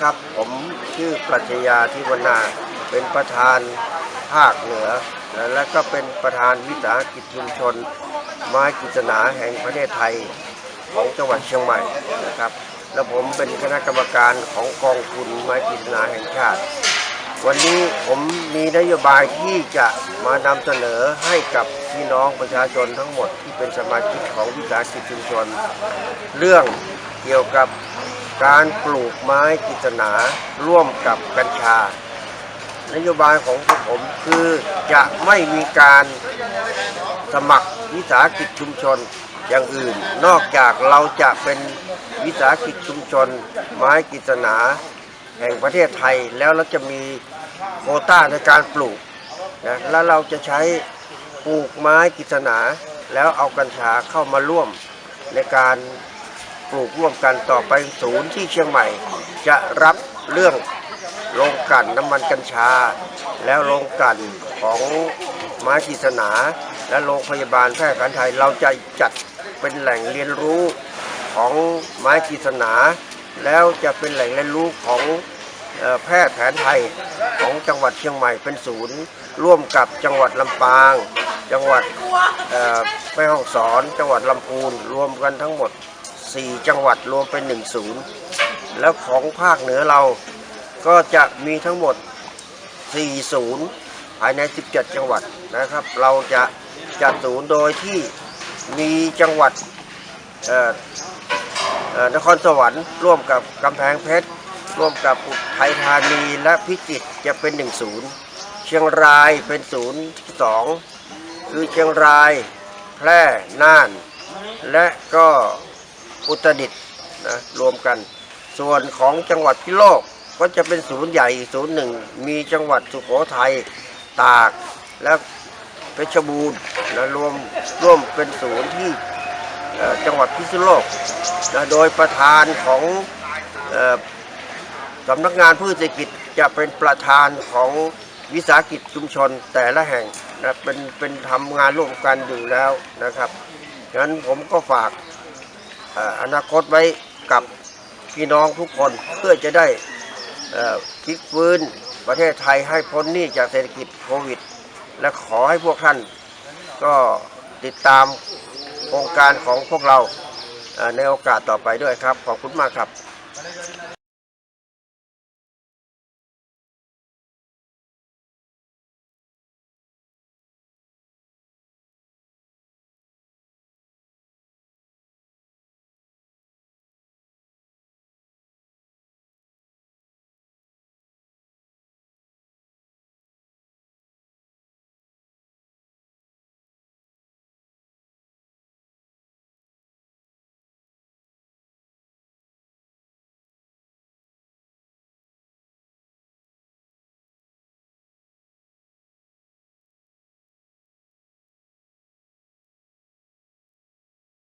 ครับ ผมชื่อปรัชญาทิวนา เป็นประธานภาคเหนือ และก็เป็นประธานวิสาหกิจชุมชน ไม้กิจนาแห่งประเทศไทยของจังหวัดเชียงใหม่นะครับ และผมเป็นคณะกรรมการของกองทุนไม้กิจนาแห่งชาติ วันนี้ผมมีนโยบายที่จะมานำเสนอให้กับพี่น้องประชาชนทั้งหมดที่เป็นสมาชิกของวิสาหกิจชุมชน เรื่องเกี่ยวกับ การปลูกไม้กิจนาร่วมกับกัญชา นโยบายของผมคือจะไม่มีการสมัครวิสาหกิจชุมชนอย่างอื่น นอกจากเราจะเป็นวิสาหกิจชุมชน ไม้กิจนาแห่งประเทศไทยแล้วเราจะมีโควต้าในการปลูกนะแล้วเราจะใช้ปลูกไม้กิจนาแล้วเอากัญชาเข้ามาร่วมในการ ปลูกร่วมกันต่อไปศูนย์ที่เชียงใหม่ จะรับเรื่องโรงกลั่นน้ำมันกัญชา แล้วโรงกลั่นของไม้กิจนาและโรงพยาบาลแพทย์แผนไทยเราจะจัดเป็นแหล่งเรียนรู้ของไม้กิจนาแล้วจะเป็นแหล่งเรียนรู้ของแพทย์แผนไทยของจังหวัดเชียงใหม่เป็นศูนย์ ร่วมกับจังหวัดลำปาง จังหวัดแม่ฮ่องสอน จังหวัดลำพูนรวมกันทั้งหมด 4 จังหวัดรวมเป็น1ศูนย์แล้วของภาคเหนือเราก็จะมีทั้งหมด 4 ศูนย์ภายใน 17 จังหวัดนะครับ เราจะจัดศูนย์โดยที่มีจังหวัดนครสวรรค์ร่วมกับกำแพงเพชร ร่วมกับอุทัยธานีและพิจิตรจะเป็นหนึ่งศูนย์เชียงรายเป็นศูนย์สองคือเชียงราย แพร่น่าน และก็ อุตรดิตถ์นะรวมกัน ส่วนของจังหวัดพิโลกก็จะเป็นศูนย์ใหญ่ศูนย์หนึ่งมีจังหวัดสุโขทัยตากและเพชรบูรณ์นะรวมร่วมเป็นศูนย์ที่จังหวัดพิษณุโลกนะโดยประธานของอสำนักงานพืชเศรษฐกิจจะเป็นประธานของวิสาหกิจชุมชนแต่ละแห่งนะเป็นเป็นทำงานร่วมกันอยู่แล้วนะครับงั้นผมก็ฝาก อนาคตไว้กับพี่น้องทุกคนเพื่อจะได้พลิกฟื้นประเทศไทยให้พ้นหนี้จากเศรษฐกิจโควิด และขอให้พวกท่านก็ติดตามโครงการของพวกเราในโอกาสต่อไปด้วยครับ ขอบคุณมากครับ